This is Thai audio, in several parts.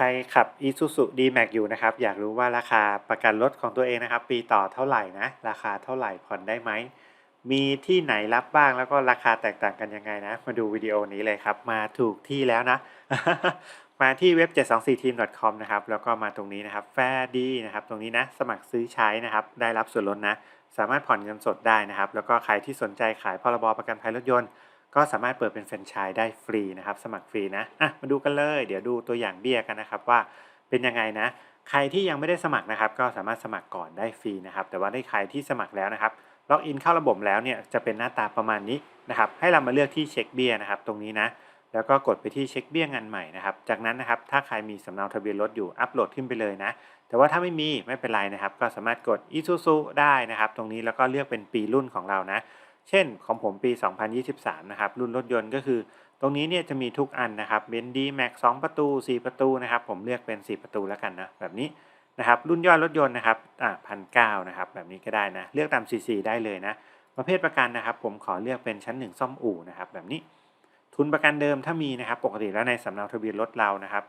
ใครขับ Isuzu D-Max อยู่นะครับ อยากรู้ว่าราคาประกันรถของตัวเองนะครับ ปีต่อเท่าไหร่นะ ราคาเท่าไหร่ผ่อนได้ไหม มีที่ไหนรับบ้างแล้วก็ราคาแตกต่างกันยังไงนะ มาดูวิดีโอนี้เลยครับ มาถูกที่แล้วนะ มาที่เว็บ 724team.com นะครับ แล้วก็มาตรงนี้นะครับ แฟร์ดีนะครับ ตรงนี้นะ สมัครซื้อใช้นะครับ ได้รับส่วนลดนะ สามารถผ่อนเงินสดได้นะครับ แล้วก็ใครที่สนใจขายพรบประกันภัยรถยนต์ ก็สามารถเปิดเป็นแฟรนไชส์ได้ฟรีนะครับ สมัครฟรีนะอะมาดูกันเลย เดี๋ยวดูตัวอย่างเบี้ยกันนะครับว่าเป็นยังไงนะ ใครที่ยังไม่ได้สมัครนะครับ ก็สามารถสมัครก่อนได้ฟรีนะครับ แต่ว่าได้ใครที่สมัครแล้วนะครับล็อกอินเข้าระบบแล้วเนี่ยจะเป็นหน้าตาประมาณนี้นะครับ ให้เรามาเลือกที่เช็คเบี้ยนะครับ ตรงนี้นะ แล้วก็กดไปที่เช็คเบี้ยงานใหม่นะครับ จากนั้นนะครับถ้าใครมีสำเนาทะเบียนรถอยู่อัปโหลดขึ้นไปเลยนะ แต่ว่าถ้าไม่มีไม่เป็นไรนะครับ ก็สามารถกด Isuzu ได้นะครับ ตรงนี้แล้วก็เลือกเป็นปีรุ่นของเรานะ เช่นของผมปี 2023 นะครับ รุ่นรถยนต์ก็คือ ตรงนี้เนี่ยจะมีทุกอันนะครับเบนดีแม็ก2ประตู 4 ประตูนะครับ ผมเลือกเป็น 4 ประตูแล้วกันนะแบบนี้นะครับรุ่นย่อยรถยนต์นะครับอ่าพันเนะครับแบบนี้ก็ได้นะเลือกตาม CC ได้เลยนะประเภทประกันนะครับ ผมขอเลือกเป็นชั้น 1 ซ่อมอู่นะครับแบบนี้ทุนประกันเดิมถ้ามีนะครับ ปกติแล้วในสำเนาทะเบียนรถเรานะครับ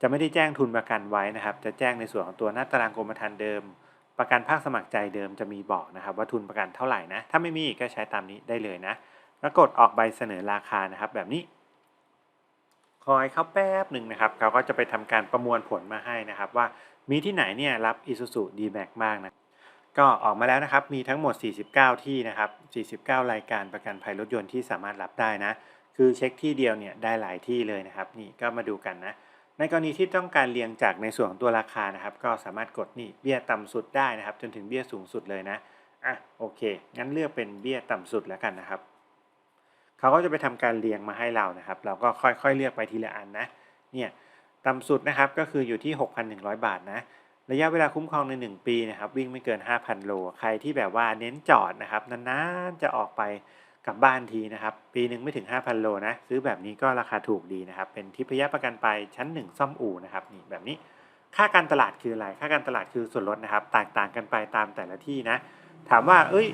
จะไม่ได้แจ้งทุนประกันไว้นะครับ จะแจ้งในส่วนของตัวหน้าตารางกรมธรรม์เดิม ประกันภาคสมัครใจเดิมจะมีบอกนะครับว่าทุนประกันเท่าไหร่นะ ถ้าไม่มีก็ใช้ตามนี้ได้เลยนะ แล้วกดออกใบเสนอราคานะครับ แบบนี้ คอยเขาแป๊บหนึ่งนะครับ เขาก็จะไปทำการประมวลผลมาให้นะครับ ว่ามีที่ไหนเนี่ยรับ Isuzu D-Max บ้างนะ ก็ออกมาแล้วนะครับ มีทั้งหมด 49 ที่นะครับ 49 รายการประกันภัยรถยนต์ที่สามารถรับได้นะ คือเช็คที่เดียวเนี่ยได้หลายที่เลยนะครับ นี่ก็มาดูกันนะ ในกรณีที่ต้องการเรียงจากในส่วนของตัวราคานะครับ ก็สามารถกดนี่เบี้ยต่ำสุดได้นะครับ จนถึงเบี้ยสูงสุดเลยนะอะโอเค งั้นเลือกเป็นเบี้ยต่ำสุดแล้วกันนะครับเขาก็จะไปทำการเรียงมาให้เรานะครับ เราก็ค่อยๆเลือกไปทีละอันนะเนี่ยต่ำสุดนะครับก็คืออยู่ที่ 6,100 บาทนะระยะเวลาคุ้มครองใน 1 ปีนะครับวิ่งไม่เกิน 5,000 โล ใครที่แบบว่าเน้นจอดนะครับนานๆจะออกไป กลับบ้านทีนะครับ ปีหนึ่งไม่ถึง 5,000 โลนะ ซื้อแบบนี้ก็ราคาถูกดีนะครับ เป็นทิพยประกันไปชั้น 1 ซ่อมอู่นะครับนี่แบบนี้ค่าการตลาดคืออะไร ค่าการตลาดคือส่วนลดนะครับ แตกต่างกันไปตามแต่ละที่นะ ถามว่า เอ้ย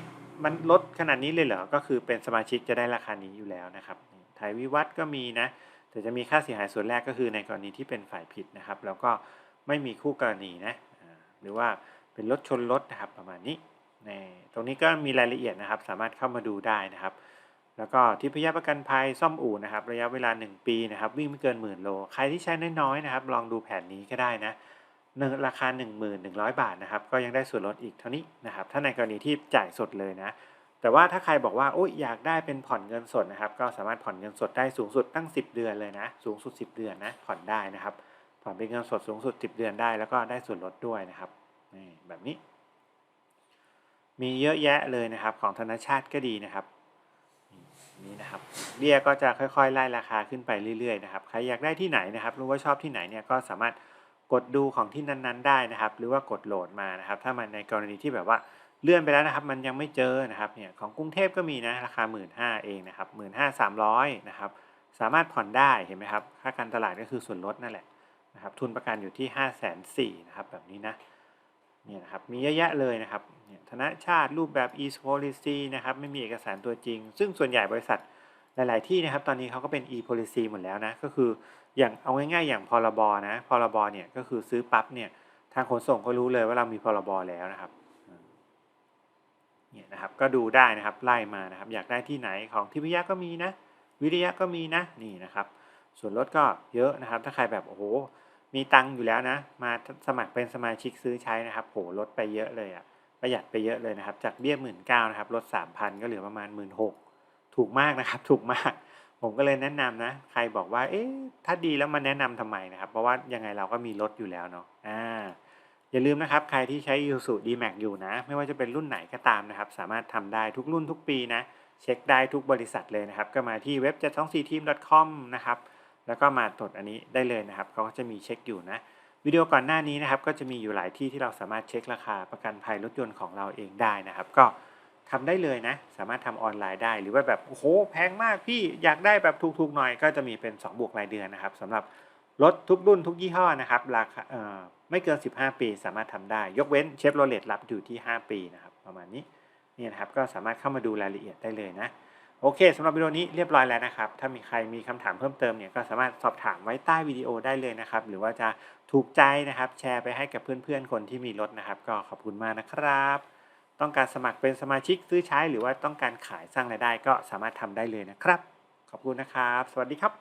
มันลดขนาดนี้เลยเหรอ ก็คือเป็นสมาชิกจะได้ราคานี้อยู่แล้วนะครับไทยวิวัฒน์ก็มีนะ แต่จะมีค่าเสียหายส่วนแรกก็คือในกรณีที่เป็นฝ่ายผิดนะครับ แล้วก็ไม่มีคู่กรณีนะ หรือว่าเป็นรถชนรถนะครับประมาณนี้ใน ตรงนี้ก็มีรายละเอียดนะครับ สามารถเข้ามาดูได้นะครับ แล้วก็ทิพยประกันภัยซ่อมอู่นะครับ ระยะเวลา 1 ปีนะครับ วิ่งไม่เกินหมื่นโล ใครที่ใช้น้อยๆนะครับ ลองดูแผนนี้ก็ได้นะหนึ่งราคา 1,100 บาทนะครับ ก็ยังได้ส่วนลดอีกเท่านี้นะครับ ถ้าในกรณีที่จ่ายสดเลยนะ แต่ว่าถ้าใครบอกว่าโอ้ยอยากได้เป็นผ่อนเงินสดนะครับ ก็สามารถผ่อนเงินสดได้สูงสุดตั้ง 10 เดือนเลยนะ สูงสุด 10 เดือนนะ ผ่อนได้นะครับ ผ่อนเป็นเงินสดสูงสุด 10 เดือนได้ แล้วก็ได้ส่วนลดด้วยนะครับนี่แบบนี้ มีเยอะแยะเลยนะครับของธนชาติก็ดีนะครับนี่นะครับเบี้ยก็จะค่อยๆไล่ราคาขึ้นไปเรื่อยๆนะครับใครอยากได้ที่ไหนนะครับ รู้ว่าชอบที่ไหนเนี่ยก็สามารถกดดูของที่นั้นๆ ได้นะครับ หรือว่ากดโหลดมานะครับ ถ้ามันในกรณีที่แบบว่าเลื่อนไปแล้วนะครับ มันยังไม่เจอนะครับเนี่ยของกรุงเทพก็มีนะราคา 1 5ื่นเองนะครับหมื่นห้าสามร้อยนะครับสามารถผ่อนได้เห็นไหมครับค่าการตลาดก็คือส่วนลดนั่นแหละนะครับทุนประกันอยู่ที่5้าแสนสี่นะครับแบบนี้นะเนี่ยนะครับมีเยอะแยะเลยนะครับ เนี่ยธนาชาติ รูปแบบ e policy นะครับไม่มีเอกสารตัวจริง ซึ่งส่วนใหญ่บริษัทหลาย ๆ ที่นะครับตอนนี้เขาก็เป็น e policy หมดแล้วนะก็คืออย่างเอาง่าย ๆ อย่างพรบนะพรบเนี่ยก็คือซื้อปั๊บเนี่ยทางขนส่งก็รู้เลยว่าเรามีพรบแล้วนะครับเนี่ยนะครับก็ดูได้นะครับไล่มานะครับ อยากได้ที่ไหนของทิพยะก็มีนะ วิริยะก็มีนะนี่นะครับ ส่วนลดก็เยอะนะครับ ถ้าใครแบบโอ้โหมีตังค์อยู่แล้วนะ มาสมัครเป็นสมาชิกซื้อใช้นะครับโหลดไปเยอะเลยอะ ประหยัดไปเยอะเลยนะครับ จากเบี้ยหมื่นเก้านะครับลดสามพันก็เหลือประมาณหมื่นหกถูกมากนะครับ ถูกมาก ผมก็เลยแนะนำนะ ใครบอกว่า เอ๊ะ ถ้าดีแล้วมาแนะนำทำไมนะครับ เพราะว่ายังไงเราก็มีรถอยู่แล้วเนาะอ่าอย่าลืมนะครับ ใครที่ใช้ i s u D-Max อยู่นะ ไม่ว่าจะเป็นรุ่นไหนก็ตามนะครับ สามารถทำได้ทุกรุ่นทุกปีนะ เช็คได้ทุกบริษัทเลยนะครับ ก็มาที่เว็บ 724team.com นะครับ แล้วก็มาตรวจอันนี้ได้เลยนะครับเขาก็จะมีเช็คอยู่นะ วิดีโอก่อนหน้านี้นะครับก็จะมีอยู่หลายที่ที่เราสามารถเช็คราคาประกันภัยรถยนต์ของเราเองได้นะครับ ก็ทำได้เลยนะ สามารถทำออนไลน์ได้ หรือว่าแบบโอ้โหแพงมากพี่อยากได้แบบถูกๆหน่อย ก็จะมีเป็น 2 บวกรายเดือนนะครับสำหรับรถทุกรุ่นทุกยี่ห้อนะครับราคาไม่เกิน 15 ปี สามารถทำได้ ยกเว้นเชฟโรเลตรับอยู่ที่ 5 ปีนะครับ ประมาณนี้นี่นะครับก็สามารถเข้ามาดูรายละเอียดได้เลยนะ โอเคสำหรับวิดีโอนี้เรียบร้อยแล้วนะครับ ถ้ามีใครมีคำถามเพิ่มเติมเนี่ยก็สามารถสอบถามไว้ใต้วิดีโอได้เลยนะครับ หรือว่าจะถูกใจนะครับ แชร์ไปให้กับเพื่อนๆ คนที่มีรถนะครับ ก็ขอบคุณมากนะครับ ต้องการสมัครเป็นสมาชิกซื้อใช้ หรือว่าต้องการขายสร้างรายได้ก็สามารถทำได้เลยนะครับ ขอบคุณนะครับ สวัสดีครับ